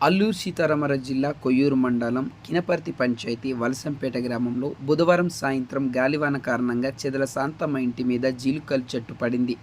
అల్లూరు సీతారామరాజు జిల్లా కొయ్యూరు మండలం కినపర్తి పంచాయతీ వలసంపేట గ్రామంలో బుధవారం సాయంత్రం గాలివాన కారణంగా చెదల శాంతమ్మ ఇంటి మీద జీలుకలు చెట్టు పడింది.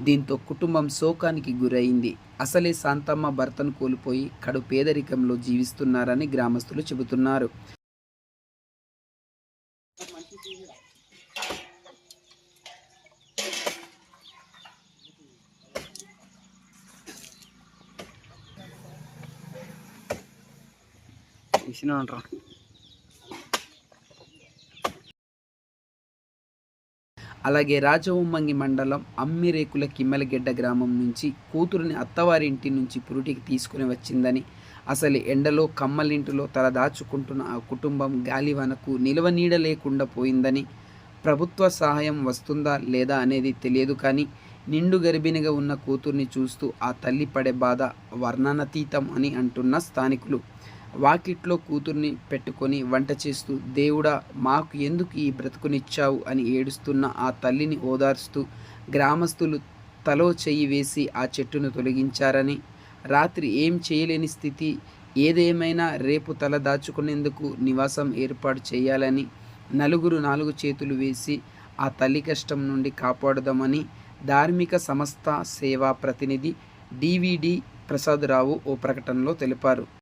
దీంతో కుటుంబం శోకానికి గురైంది. అసలే శాంతమ్మ భర్తను కోల్పోయి కడు పేదరికంలో జీవిస్తున్నారని గ్రామస్తులు చెబుతున్నారు. తీసినా అలాగే రాజవొమ్మంగి మండలం అమ్మిరేకుల కిమ్మెలగెడ్డ గ్రామం నుంచి కూతురుని అత్తవారి ఇంటి నుంచి పురుటికి తీసుకుని వచ్చిందని అసలు ఎండలో కమ్మలింటిలో తల దాచుకుంటున్న ఆ కుటుంబం గాలివానకు నిలవ నీడ లేకుండా పోయిందని ప్రభుత్వ సహాయం వస్తుందా లేదా అనేది తెలియదు కానీ నిండు గర్భిణిగా ఉన్న కూతుర్ని చూస్తూ ఆ తల్లి పడే బాధ వర్ణనాతీతం అని అంటున్న స్థానికులు. వాకిట్లో కూతుర్ని పెట్టుకొని వంట చేస్తూ దేవుడా మాకు ఎందుకు ఈ బ్రతుకునిచ్చావు? అని ఏడుస్తున్న ఆ తల్లిని ఓదార్స్తూ గ్రామస్తులు తలో చెయ్యి వేసి ఆ చెట్టును తొలగించారని రాత్రి ఏం చేయలేని స్థితి ఏదేమైనా రేపు తల దాచుకునేందుకు నివాసం ఏర్పాటు చేయాలని నలుగురు నాలుగు చేతులు వేసి ఆ తల్లి కష్టం నుండి కాపాడుదామని ధార్మిక సంస్థ సేవా ప్రతినిధి డివిడి ప్రసాదరావు ఓ ప్రకటనలో తెలిపారు.